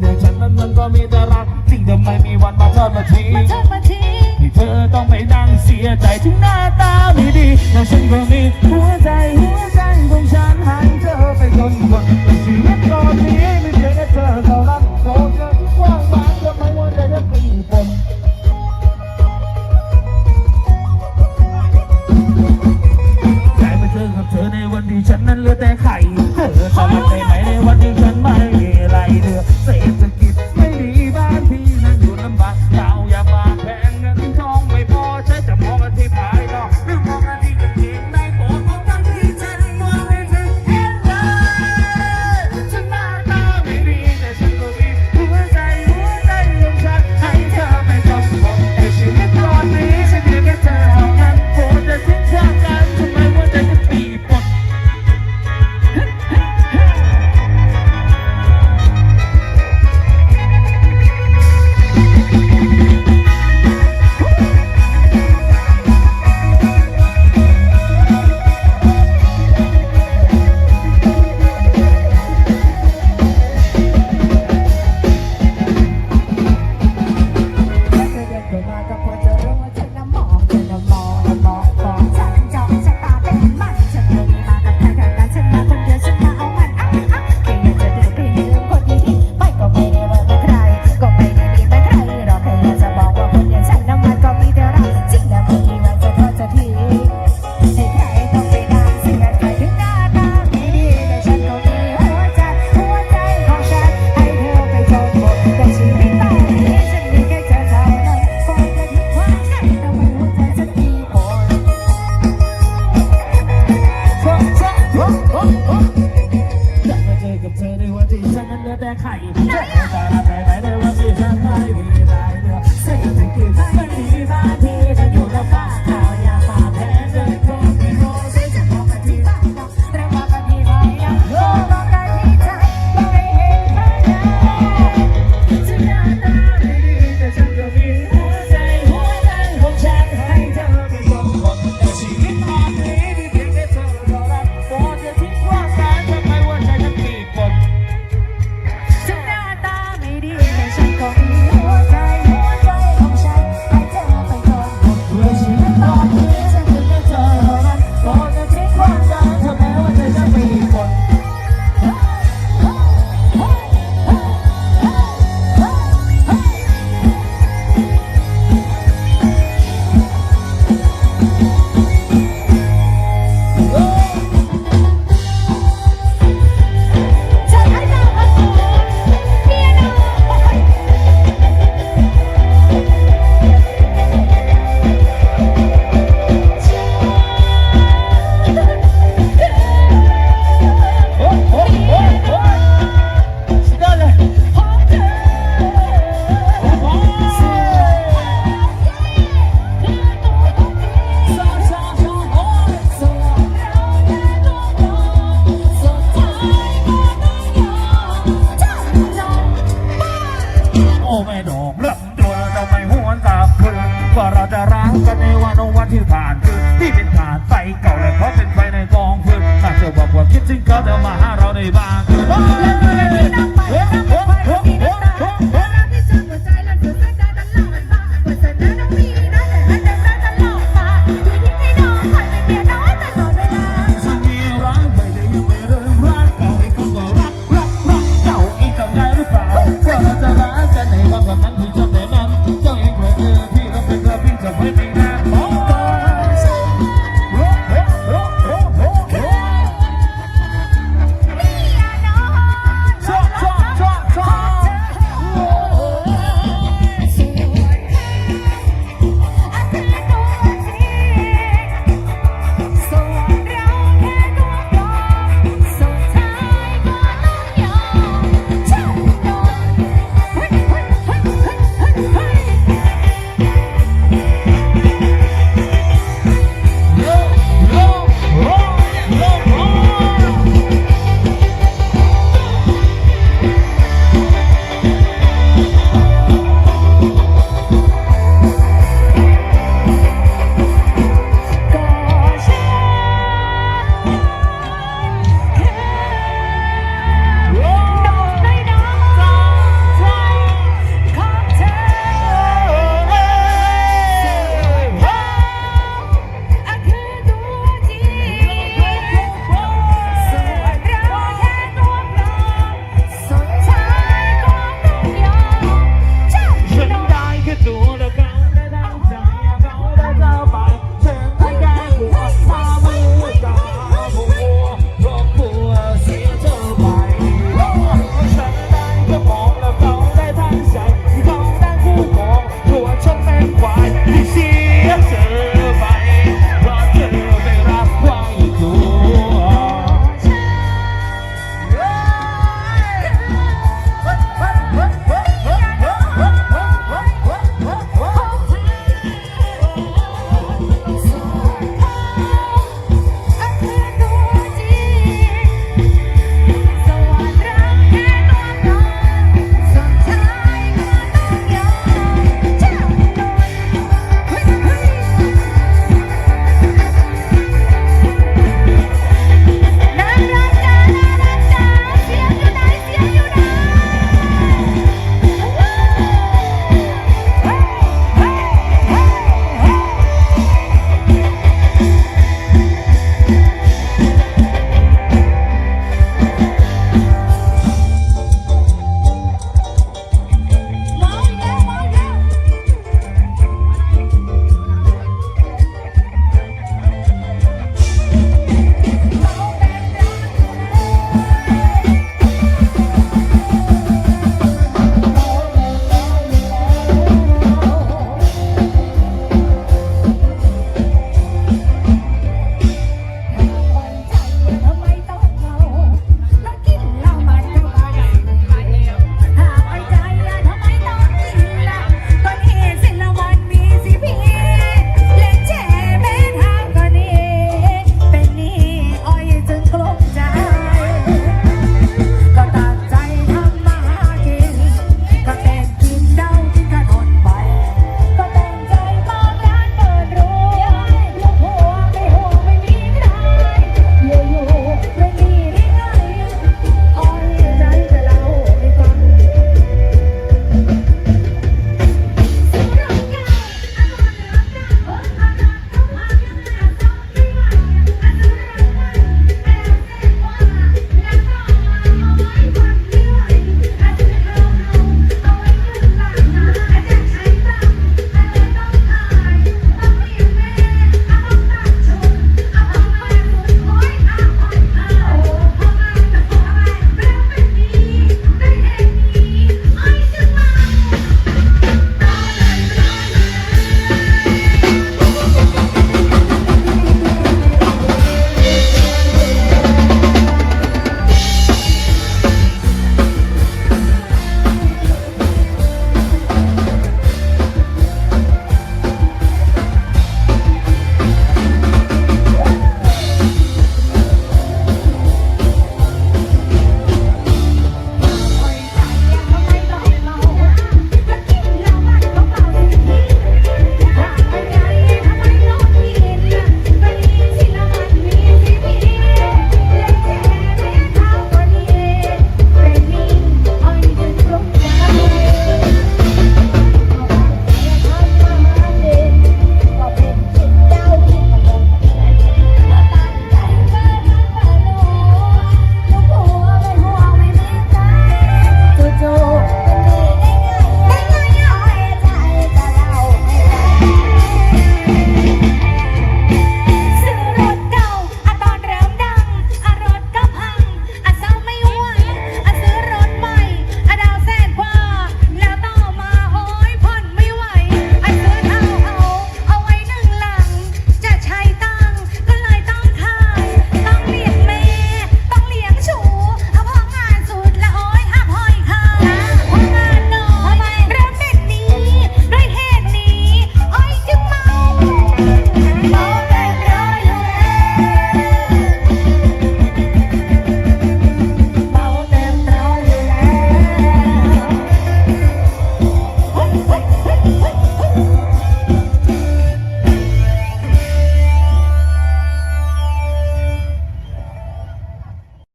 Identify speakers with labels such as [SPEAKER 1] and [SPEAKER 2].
[SPEAKER 1] คนอย่ฉันนั้นมันก็มีแต่รักจริงทำไมมีวันมาทอดมาทิ้ง
[SPEAKER 2] ท
[SPEAKER 1] อดมาทิ้งที่เธอต้องไปนั่งเสี
[SPEAKER 2] ยใจถึงหน้าตาไม่ดีแต่ฉันก็มีหัวใจหัวใจของฉันหันเธอไป
[SPEAKER 1] จน
[SPEAKER 2] หมด
[SPEAKER 1] ชีวิต Thank you. จะ
[SPEAKER 2] ร้างกัน
[SPEAKER 1] ในวันวันที่ผ่านคืนที่เป็นผ่านไฟเก่าและเพราะเป็นไฟในกองฟืนถ้าเจะบอกว่าคิดถึงเขาจะมาหาเราในบ้างคืน